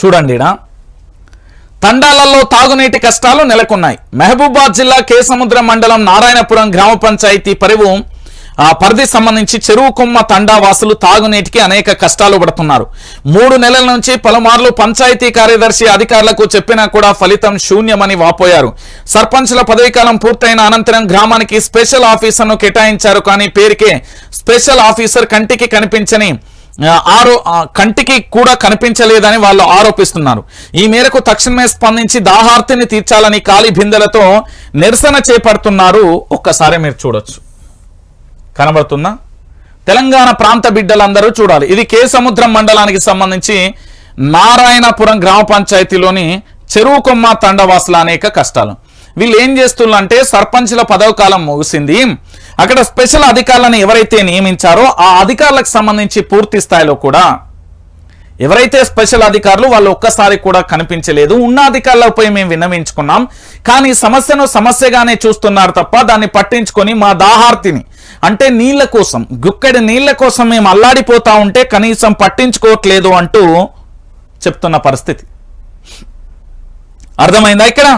చూడండి తండాలలో తాగునీటి కష్టాలు నెలకొన్నాయి. మహబూబాద్ జిల్లా కేసముద్రం మండలం నారాయణపురం గ్రామ పంచాయతీ పరివు పరిధి సంబంధించి చెరువు కొమ్మ తండా వాసులు తాగునీటికి అనేక కష్టాలు పడుతున్నారు. మూడు నెలల నుంచి పలుమార్లు పంచాయతీ కార్యదర్శి అధికారులకు చెప్పినా కూడా ఫలితం శూన్యమని వాపోయారు. సర్పంచ్ల పదవీకాలం పూర్తయిన అనంతరం గ్రామానికి స్పెషల్ ఆఫీసర్ను కేటాయించారు కానీ పేరుకే స్పెషల్ ఆఫీసర్ కంటికి కనిపించని ఆరో కంటికి కూడా కనిపించలేదని వాళ్ళు ఆరోపిస్తున్నారు. ఈ మేరకు తక్షణమే స్పందించి దాహార్తిని తీర్చాలని ఖాళీ బిందెలతో నిరసన చేపడుతున్నారు. ఒక్కసారి మీరు చూడొచ్చు. కనబడుతుందా? తెలంగాణ ప్రాంత బిడ్డలందరూ చూడాలి. ఇది కే సముద్రం మండలానికి సంబంధించి నారాయణపురం గ్రామ పంచాయతీలోని చెరువుకొమ్మ తండవాసుల అనేక కష్టాలు. వీళ్ళు ఏం చేస్తున్నారంటే సర్పంచ్ల పదవ కాలం ముగిసింది. అక్కడ స్పెషల్ అధికారులను ఎవరైతే నియమించారో ఆ అధికారులకు సంబంధించి పూర్తి స్థాయిలో కూడా ఎవరైతే స్పెషల్ అధికారులు వాళ్ళు ఒక్కసారి కూడా కనిపించలేదు. ఉన్న అధికారులపై మేము విన్నవించుకున్నాం. కానీ సమస్యను సమస్యగానే చూస్తున్నారు తప్ప దాన్ని పట్టించుకొని మా దాహార్తిని అంటే నీళ్ళ కోసం గుక్కడి నీళ్ళ కోసం మేము అల్లాడిపోతా ఉంటే కనీసం పట్టించుకోవట్లేదు అంటూ చెప్తున్న పరిస్థితి. అర్థమైందా ఇక్కడ?